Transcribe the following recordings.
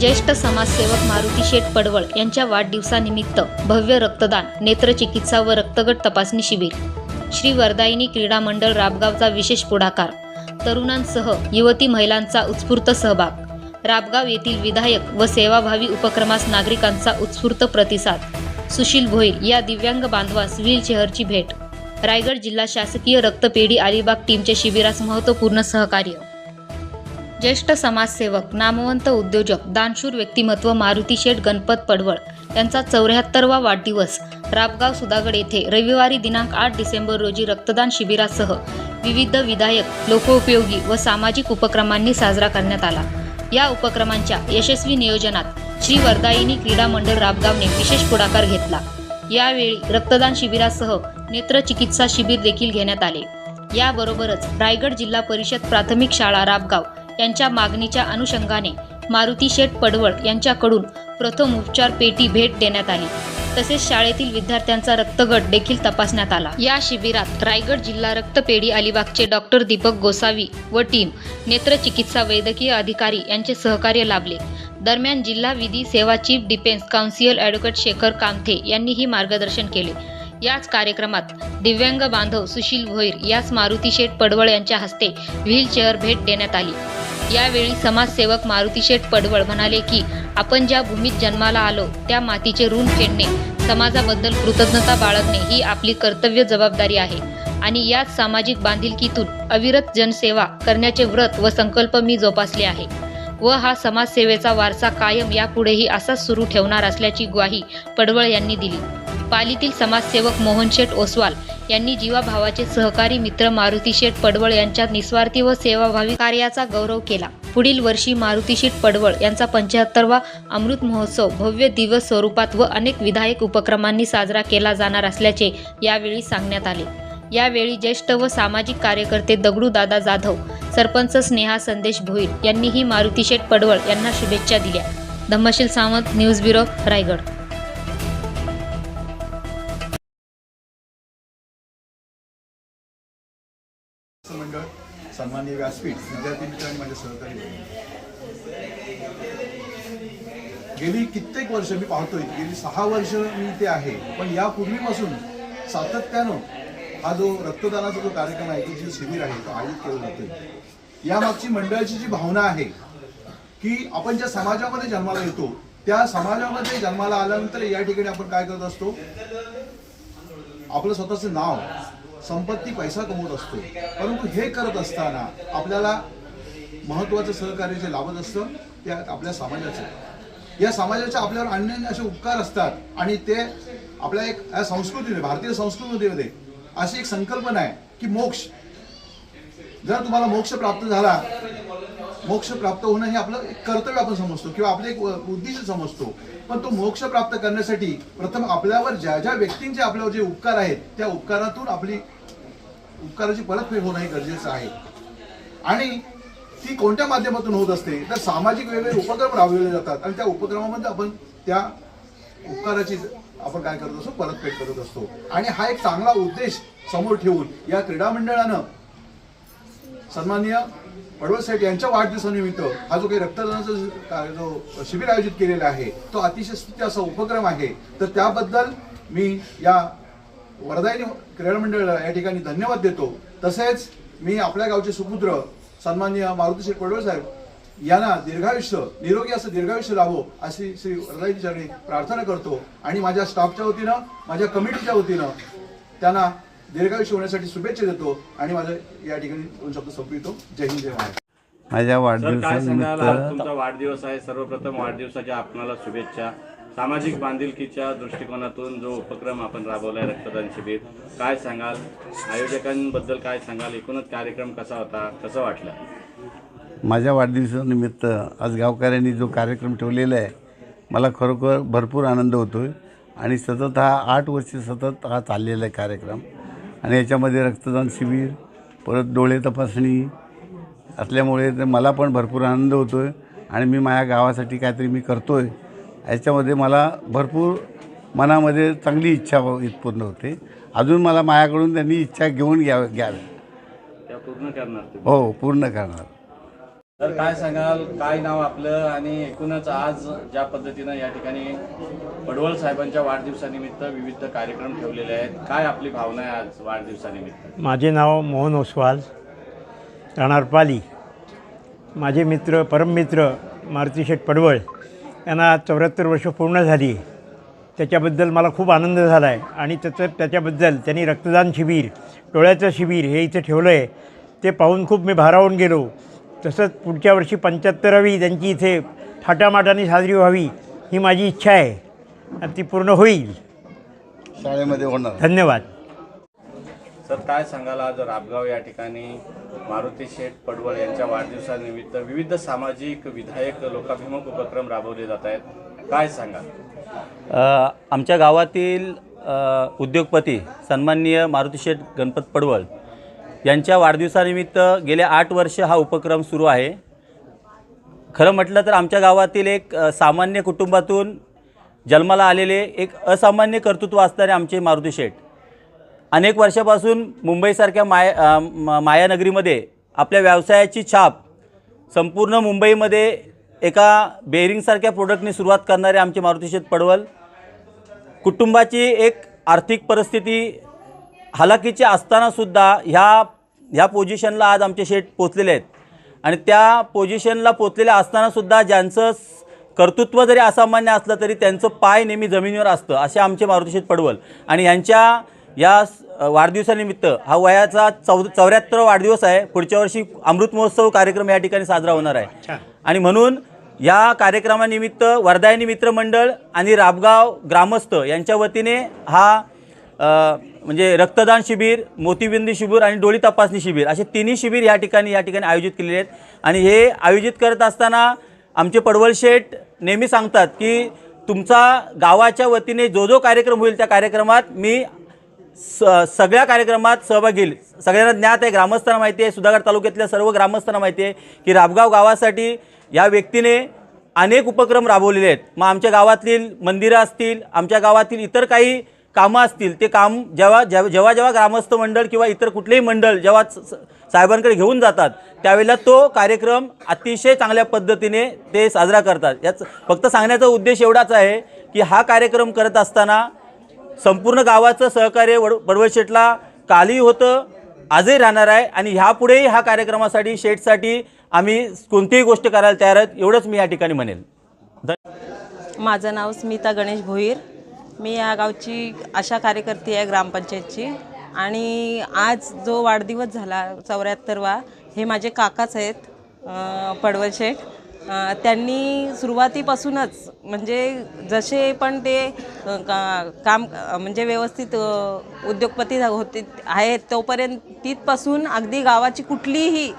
ज्येष्ठ समाजसेवक मारुती शेठ पडवळ यांच्या वाढदिवसानिमित्त भव्य रक्तदान नेत्रचिकित्सा व रक्तगट तपासणी शिबिर. श्री वरदायिनी क्रीडा मंडळ राबगावचा विशेष पुढाकार. तरुणांसह युवती महिलांचा उत्स्फूर्त सहभाग. राबगाव येथील विधायक व सेवाभावी उपक्रमास नागरिकांचा उत्स्फूर्त प्रतिसाद. सुशील भोईर या दिव्यांग बांधवास व्हीलचेअरची भेट. रायगड जिल्हा शासकीय रक्तपेढी अलिबाग टीमच्या शिबिरास महत्त्वपूर्ण सहकार्य. ज्येष्ठ समाजसेवक नामवंत उद्योजक दानशूर व्यक्तिमत्व मारुती शेठ गणपत पडवळ यांचा चौऱ्याहत्तरवा वाढदिवस राबगाव सुधागड येथे रविवारी दिनांक आठ डिसेंबर रोजी रक्तदान शिबिरासह विविध विधायक लोकोपयोगी व सामाजिक उपक्रमांनी साजरा करण्यात आला. या उपक्रमांच्या यशस्वी नियोजनात श्री वरदायिनी क्रीडा मंडळ राबगावने विशेष पुढाकार घेतला. यावेळी रक्तदान शिबिरासह नेत्रचिकित्सा शिबिर देखील घेण्यात आले. याबरोबरच रायगड जिल्हा परिषद प्राथमिक शाळा राबगाव यांच्या मागणीच्या अनुषंगाने मारुती शेठ पडवळ यांच्याकडून प्रथम उपचार पेटी भेट देण्यात आली. तसेच शाळेतील विद्यार्थ्यांचा रक्तगट देखील तपासण्यात आला. या शिबिरात रायगड जिल्हा रक्तपेढी अलिबागचे डॉक्टर दीपक गोसावी व टीम नेत्रचिकित्सा वैद्यकीय अधिकारी यांचे सहकार्य लाभले. दरम्यान जिल्हा विधी सेवा chief defence council advocate Shekhar Kamthe यांनीही मार्गदर्शन केले. याच कार्यक्रमात दिव्यांग बांधव सुशील भोईर याच मारुती शेठ पडवळ यांच्या हस्ते व्हीलचेअर भेट देण्यात आली. यावेळी समाजसेवक मारुती शेठ पडवळ म्हणाले की आपण ज्या भूमीत जन्माला आलो त्या मातीचे ऋण फेडणे समाजाबद्दल कृतज्ञता बाळगणे ही आपली कर्तव्य जबाबदारी आहे. आणि याच सामाजिक बांधिलकीतून अविरत जनसेवा करण्याचे व्रत व संकल्प मी जोपासले आहे. व हा समाजसेवेचा वारसा कायम यापुढेही असाच सुरू ठेवणार असल्याची ग्वाही पडवळ यांनी दिली. पालीतील समाजसेवक मोहन शेठ ओसवाल यांनी जीवाभावाचे सहकारी मित्र मारुती शेठ पडवळ यांच्या निस्वार्थी व सेवाभावी कार्याचा गौरव केला. पुढील वर्षी मारुती शेठ पडवळ यांचा पंच्याहत्तरवा अमृत महोत्सव भव्य दिवस स्वरूपात व अनेक विधायक उपक्रमांनी साजरा केला जाणार असल्याचे यावेळी सांगण्यात आले. यावेळी ज्येष्ठ व सामाजिक कार्यकर्ते दगडू दादा जाधव सरपंच स्नेहा संदेश भोईर यांनीही मारुती शेठ पडवळ यांना शुभेच्छा दिल्या. Dhammasheel Sawant news bureau Raigad. म्हणजे आणि व्यासपीठ विद्यार्थी मित्र आणि माझे सहकारी गेली कित्येक वर्ष मी पाहतोय गेली सहा वर्ष मी ते आहे पण यापूर्वीपासून सातत्यानं हा जो रक्तदानाचा जो कार्यक्रम आहे तो जे शिबिर आहे तो आयोजित केला जातोय. यामागची मंडळाची जी भावना आहे की आपण ज्या समाजामध्ये जन्माला येतो त्या समाजामध्ये जन्माला आल्यानंतर या ठिकाणी आपण काय करत असतो? आपलं स्वतःचं नाव संपत्ती पैसा कमवत असतो. परंतु हे करत असताना आपल्याला महत्त्वाचं सहकार्य जे लाभत असतं ते आपल्या समाजाचं या समाजाच्या आपल्यावर अन्य असे उपकार असतात आणि ते आपल्या एक या संस्कृतीने भारतीय संस्कृतीमध्ये अशी एक संकल्पना आहे की मोक्ष. जर तुम्हाला मोक्ष प्राप्त झाला मोक्ष प्राप्त होणं हे आपलं एक कर्तव्य आपण समजतो किंवा आपलं एक उद्दिष्ट समजतो. पण तो मोक्ष प्राप्त करण्यासाठी प्रथम आपल्यावर ज्या ज्या व्यक्तींचे आपल्यावर जे उपकार आहेत त्या उपकारातून आपली उपकाराची परतफेड होणं हे गरजेचं आहे. आणि ती कोणत्या माध्यमातून होत असते? तर सामाजिक वेगवेगळे उपक्रम राबविले जातात आणि त्या उपक्रमामध्ये आपण त्या उपकाराची आपण काय करत असतो? परतफेड करत असतो. आणि हा एक चांगला उद्देश समोर ठेवून या क्रीडा मंडळानं सन्माननीय साहेब यांच्या वाढदिवसानिमित्त हा जो काही रक्तदानाचा जो शिबिर आयोजित केलेला आहे तो अतिशय स्तुत्य असा उपक्रम आहे. तर त्याबद्दल मी या वरदायनी क्रीडा मंडळ या ठिकाणी धन्यवाद देतो. तसेच मी आपल्या गावचे सुपुत्र सन्माननीय मारुती शेठ पडवळ साहेब यांना दीर्घायुष्य निरोगी असं दीर्घायुष्य लाभो अशी श्री वरदायनी चरणी प्रार्थना करतो. आणि माझ्या स्टाफच्या वतीनं माझ्या कमिटीच्या वतीनं त्यांना दीर्घायुष्य होण्यासाठी शुभेच्छा देतो आणि माझं या ठिकाणी दोन शब्द संपवितो. जय हिंद जय महाराष्ट्र. माझ्या तुमचा वाढदिवस आहे. सर्वप्रथम वाढदिवसाच्या आपणाला शुभेच्छा. सामाजिक बांधिलकीच्या दृष्टिकोनातून जो उपक्रम आपण राबवलाय रक्तदान शिबिर काय सांगाल? आयोजकांबद्दल काय सांगाल? एकूणच कार्यक्रम कसा होता? कसं वाटलं? माझ्या वाढदिवसानिमित्त आज गावकऱ्यांनी जो कार्यक्रम ठेवलेला आहे मला खरोखर भरपूर आनंद होतो आहे आणि सतत हा आठ वर्ष सतत हा चाललेला आहे कार्यक्रम. आणि याच्यामध्ये रक्तदान शिबिर परत डोळे तपासणी असल्यामुळे ते मला पण भरपूर आनंद होतो आहे आणि मी माझ्या गावासाठी काहीतरी मी करतो आहे याच्यामध्ये मला भरपूर मनामध्ये चांगली इच्छा पूर्ण होते. अजून मला माझ्याकडून त्यांनी इच्छा घेऊन घ्या घ्याव्या. त्या पूर्ण हो पूर्ण करणार. तर काय सांगाल काय नाव आपलं? आणि एकूणच आज ज्या पद्धतीनं या ठिकाणी पडवळ साहेबांच्या वाढदिवसानिमित्त विविध कार्यक्रम ठेवलेले आहेत काय आपली भावना आहे आज वाढदिवसानिमित्त? माझे नाव मोहन ओसवाल राहणार पाली. माझे मित्र परममित्र मारुती शेठ पडवळ यांना चौऱ्याहत्तर वर्ष पूर्ण झाली. त्याच्याबद्दल मला खूप आनंद झाला आहे आणि त्याचं त्याच्याबद्दल त्यांनी रक्तदान शिबिर डोळ्याचं शिबिर हे इथे ठेवलं आहे ते पाहून खूप मी भारावून गेलो. तसंच पुढच्या वर्षी पंच्याहत्तरावी त्यांची इथे थाटामाटाने साजरी व्हावी ही माझी इच्छा आहे. आणि ती पूर्ण होईल. शाळेमध्ये होणार. धन्यवाद. सर काय सांगाल आज राबगाव या ठिकाणी? मारुती शेठ पडवळ यांच्या वाढदिवसानिमित्त विविध सामाजिक विधायक लोकाभिमुख उपक्रम राबवले जात आहेत. काय सांगाल? अ, आमच्या गावातील अ, उद्योगपती सन्माननीय मारुतीशेठ गणपत पडवळ यांच्या वाढदिवसानिमित्त गेले आठ वर्ष हा उपक्रम सुरू आहे. खरं म्हटलं तर आमच्या गावातील एक सामान्य कुटुंबातून जन्माला आलेले एक असामान्य कर्तृत्व असणारे आमचे मारुती शेठ. अनेक वर्षापासून मुंबईसारख्या माय मायानगरीमध्ये आपल्या व्यवसायाची छाप संपूर्ण मुंबईमध्ये एका बेरिंगसारख्या प्रोडक्टनी सुरुवात करणारे आमचे मारुती शेठ पडवल. कुटुंबाची एक आर्थिक परिस्थिती हलाखीची असतानासुद्धा ह्या ह्या पोझिशनला आज आमचे शेठ पोचलेले आहेत. आणि त्या पोझिशनला पोचलेल्या असतानासुद्धा ज्यांचं कर्तृत्व जरी असामान्य असलं तरी त्यांचं पाय नेहमी जमिनीवर असतं असे आमचे मारुती शेठ पडवल. आणि यांच्या या वाढदिवसानिमित्त हा वयाचा चौ चौऱ्याहत्तर वाढदिवस आहे. पुढच्या वर्षी अमृत महोत्सव कार्यक्रम या ठिकाणी साजरा होणार आहे. आणि म्हणून या कार्यक्रमानिमित्त वर्धायनी मित्रमंडळ आणि राबगाव ग्रामस्थ यांच्या वतीने हा म्हणजे रक्तदान शिबिर मोतीबिंदी शिबिर आणि डोळी तपासणी शिबिर असे तिन्ही शिबिर या ठिकाणी या ठिकाणी आयोजित केलेले आहेत. आणि हे आयोजित करत असताना आमचे पडवळ शेठ नेहमी सांगतात की तुमचा गावाच्या वतीने जो जो कार्यक्रम होईल त्या कार्यक्रमात मी स सगळ्या कार्यक्रमात सहभाग घेईल सगळ्यांना ज्ञात आहे ग्रामस्थांना माहिती आहे सुधागड तालुक्यातल्या सर्व ग्रामस्थांना माहिती आहे की राबगाव गावासाठी या व्यक्तीने अनेक उपक्रम राबवलेले आहेत. मग आमच्या गावातील मंदिरं असतील आमच्या गावातील इतर काही कामं असतील ते काम जेव्हा जेव्हा जेव्हा जेव्हा ग्रामस्थ मंडळ किंवा इतर कुठलेही मंडळ जेव्हा साहेबांकडे घेऊन जातात त्यावेळेला तो कार्यक्रम अतिशय चांगल्या पद्धतीने ते साजरा करतात. याच फक्त सांगण्याचा उद्देश एवढाच आहे की हा कार्यक्रम करत असताना संपूर्ण गावाचं सहकार्य वड बडवळशेठला कालही होतं आजही राहणार आहे आणि ह्यापुढेही हा कार्यक्रमासाठी शेठसाठी आम्ही कोणतीही गोष्ट करायला तयार आहेत एवढंच मी या ठिकाणी म्हणेल. माझं नाव स्मिता गणेश भोईर. मी या गावची आशा कार्यकर्ती आहे ग्रामपंचायतची. आणि आज जो वाढदिवस झाला चौऱ्याहत्तरवा हे माझे काकाच आहेत पडवल शेठ. त्यांनी सुरुवातीपासूनच म्हणजे जसे पण ते का- काम म्हणजे व्यवस्थित उद्योगपती होते आहेत तोपर्यंत तिथपासून अगदी गावाची कुठलीही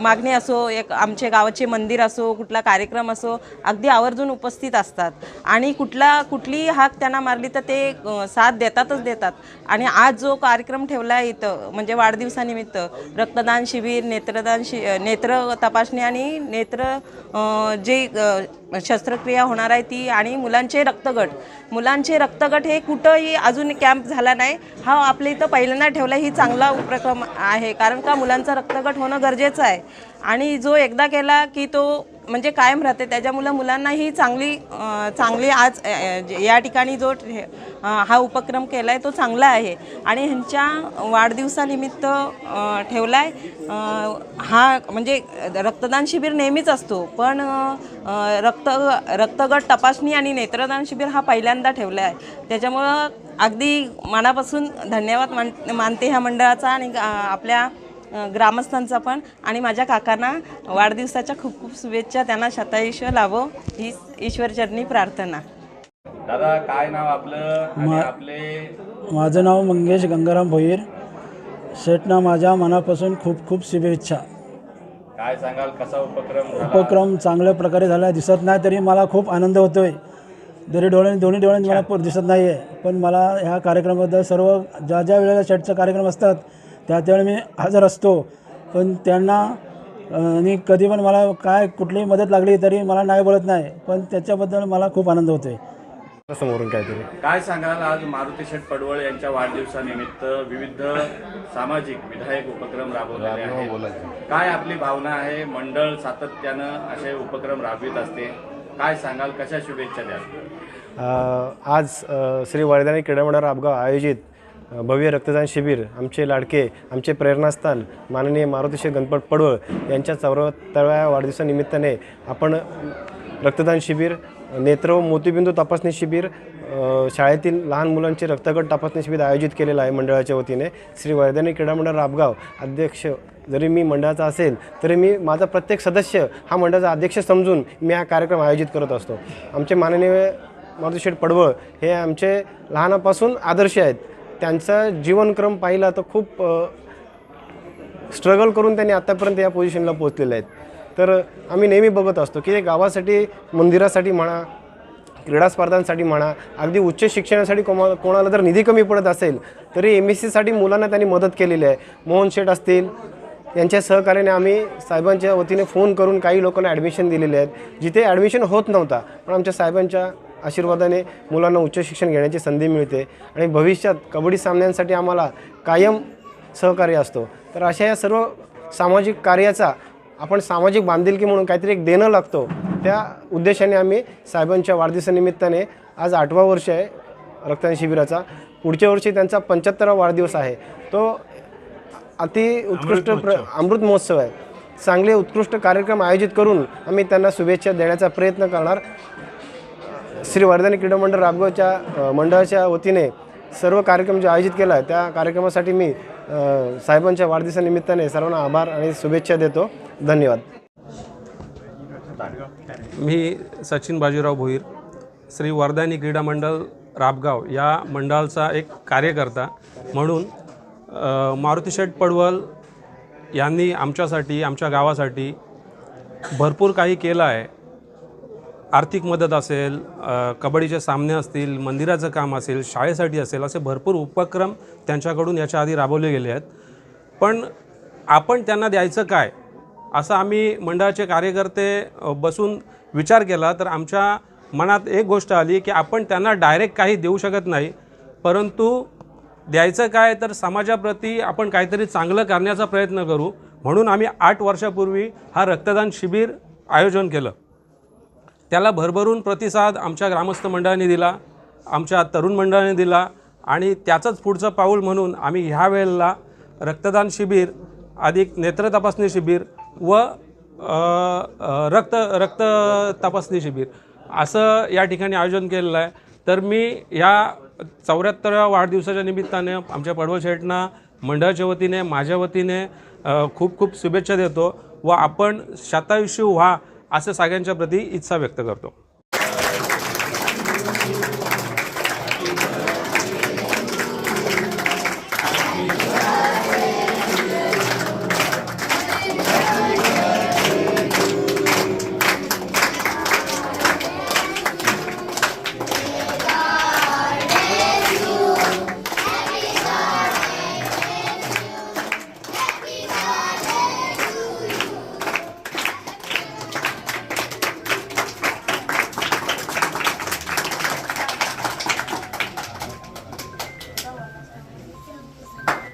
मागणी असो एक आमचे गावाचे मंदिर असो कुठला कार्यक्रम असो अगदी आवर्जून उपस्थित असतात. आणि कुठला कुठलीही हाक त्यांना मारली तर ते साथ देतातच देतात. आणि आज जो कार्यक्रम ठेवला आहे इथं म्हणजे वाढदिवसानिमित्त रक्तदान शिबिर नेत्रदान शि नेत्र तपासणी आणि नेत्र जे शस्त्रक्रिया होणार आहे ती आणि मुलांचे रक्तगट. मुलांचे रक्तगट हे कुठंही अजून कॅम्प झाला नाही. हा आपल्या इथं पहिल्यांदा ठेवला ही चांगला उपक्रम आहे. कारण का मुलांचा रक्तगट होणं गरजेचं आहे. आणि जो एकदा केला की तो म्हणजे कायम राहते. त्याच्यामुळं मुलांना ही चांगली चांगली आज या ठिकाणी जो हा उपक्रम केला आहे तो चांगला आहे. आणि ह्यांच्या वाढदिवसानिमित्त ठेवला आहे हा म्हणजे रक्तदान शिबिर नेहमीच असतो. पण रक्त रक्तगट तपासणी आणि नेत्रदान शिबिर हा पहिल्यांदा ठेवला आहे त्याच्यामुळं अगदी मनापासून धन्यवाद मान मानते ह्या मंडळाचा आणि आपल्या ग्रामस्थांचा पण आणि माझ्या काकांना वाढदिवसाच्या खूप खूप शुभेच्छा. त्यांना शतायुष्य लाभो. ही ईश्वरचरणी प्रार्थना. दादा काय नाव आपलं मा- आपले? माझं नाव मंगेश गंगाराम भोईर. शेटना माझ्या मनापासून खूप खूप शुभेच्छा. काय सांगाल? कसा उपक्रम झाला? उपक्रम चांगल्या प्रकारे झाला. दिसत नाही तरी मला खूप आनंद होतो आहे जरी डोळ्याने दोन्ही डोळ्यांनी मला दिसत नाही आहे पण मला ह्या कार्यक्रमाबद्दल सर्व ज्या ज्या वेळेला शेटचा कार्यक्रम असतात त्या त्यावेळी मी हजर असतो. पण त्यांना आणि कधी पण मला काय कुठलीही मदत लागली तरी मला नाही बोलत नाही. पण त्याच्याबद्दल मला खूप आनंद होतो आहे समोरून काहीतरी. काय सांगाल आज मारुती शेठ पडवळ यांच्या वाढदिवसानिमित्त विविध सामाजिक विधायक उपक्रम राबवलेले आहेत? काय आपली भावना आहे? मंडळ सातत्यानं असे उपक्रम राबवित असते. काय सांगाल? कशा शुभेच्छा द्याल? अ, आज श्री वरदानी क्रीडा मंडळ राबगाव आयोजित भव्य रक्तदान शिबिर आमचे लाडके आमचे प्रेरणास्थान माननीय मारुतीशे गणपत पडवळ यांच्या चौऱ्याहत्तराव्या वाढदिवसानिमित्ताने आपण रक्तदान शिबिर नेत्र व मोतीबिंदू तपासणी शिबिर शाळेतील लहान मुलांचे रक्तगट तपासणी शिबिर आयोजित केलेलं आहे मंडळाच्या वतीने. श्री वैद्यानी क्रीडा मंडळ राबगाव अध्यक्ष जरी मी मंडळाचा असेल तरी मी माझा प्रत्येक सदस्य हा मंडळाचा अध्यक्ष समजून मी हा कार्यक्रम आयोजित करत असतो. आमचे माननीय मारुतीशेठ पडवळ हे आमचे लहानापासून आदर्श आहेत. त्यांचा जीवनक्रम पाहिला तर खूप स्ट्रगल करून त्यांनी आत्तापर्यंत या पोझिशनला पोहोचलेले आहेत. तर आम्ही नेहमी बघत असतो की गावासाठी मंदिरासाठी म्हणा क्रीडा स्पर्धांसाठी म्हणा अगदी उच्च शिक्षणासाठी कोमा कोणाला जर निधी कमी पडत असेल तरी एम एस सीसाठी मुलांना त्यांनी मदत केलेली आहे. मोहन शेठ असतील यांच्या सहकार्याने आम्ही साहेबांच्या वतीने फोन करून काही लोकांना ॲडमिशन दिलेले आहेत. जिथे ॲडमिशन होत नव्हता पण आमच्या साहेबांच्या आशीर्वादाने मुलांना उच्च शिक्षण घेण्याची संधी मिळते आणि भविष्यात कबड्डी सामन्यांसाठी आम्हाला कायम सहकार्य असतो. तर अशा या सर्व सामाजिक कार्याचा आपण सामाजिक बांधिलकी म्हणून काहीतरी एक देणं लागतो त्या उद्देशाने आम्ही साहेबांच्या वाढदिवसानिमित्ताने आज आठवा वर्ष आहे रक्तदान शिबिराचा. पुढच्या वर्षी त्यांचा पंच्याहत्तरावा वाढदिवस आहे. तो अति उत्कृष्ट प्र अमृत महोत्सव आहे. चांगले उत्कृष्ट कार्यक्रम आयोजित करून आम्ही त्यांना शुभेच्छा देण्याचा प्रयत्न करणार. श्री वर्धनी क्रीडा मंडळ राबगावच्या मंडळाच्या वतीने सर्व कार्यक्रम जे आयोजित केला आहे त्या कार्यक्रमासाठी मी साहेबांच्या वाढदिवसानिमित्ताने सर्वांना आभार आणि शुभेच्छा देतो. धन्यवाद. मी सचिन बाजीराव भोईर श्री वर्धानी क्रीडा मंडळ राबगाव या मंडळाचा एक कार्यकर्ता म्हणून मारुती शेट पडवल यांनी आमच्यासाठी आमच्या गावासाठी भरपूर काही केलं आहे. आर्थिक मदत असेल कबड्डीचे सामने असतील मंदिराचं काम असेल शाळेसाठी असेल असे भरपूर उपक्रम त्यांच्याकडून याच्या आधी राबवले गेले आहेत. पण आपण त्यांना द्यायचं काय? असं आम्ही मंडळाचे कार्यकर्ते बसून विचार केला तर आमच्या मनात एक गोष्ट आली की आपण त्यांना डायरेक्ट काही देऊ शकत नाही परंतु द्यायचं काय? तर समाजाप्रती आपण काहीतरी चांगलं करण्याचा प्रयत्न करू. म्हणून आम्ही आठ वर्षापूर्वी हा रक्तदान शिबिर आयोजन केलं. त्याला भरभरून प्रतिसाद आमच्या ग्रामस्थ मंडळाने दिला आमच्या तरुण मंडळाने दिला आणि त्याचंच पुढचं पाऊल म्हणून आम्ही ह्या वेळेला रक्तदान शिबिर अधिक नेत्र तपासणी शिबिर व रक्त रक्त तपासणी शिबिर असं या ठिकाणी आयोजन केलेलं आहे. तर मी या चौऱ्याहत्तराव्या वाढदिवसाच्या निमित्ताने आमच्या पडवळ शेटना मंडळाच्या वतीने माझ्या वतीने खूप खूप शुभेच्छा देतो व आपण शतायुष्य व्हा असं सगळ्यांच्या प्रती इच्छा व्यक्त करतो.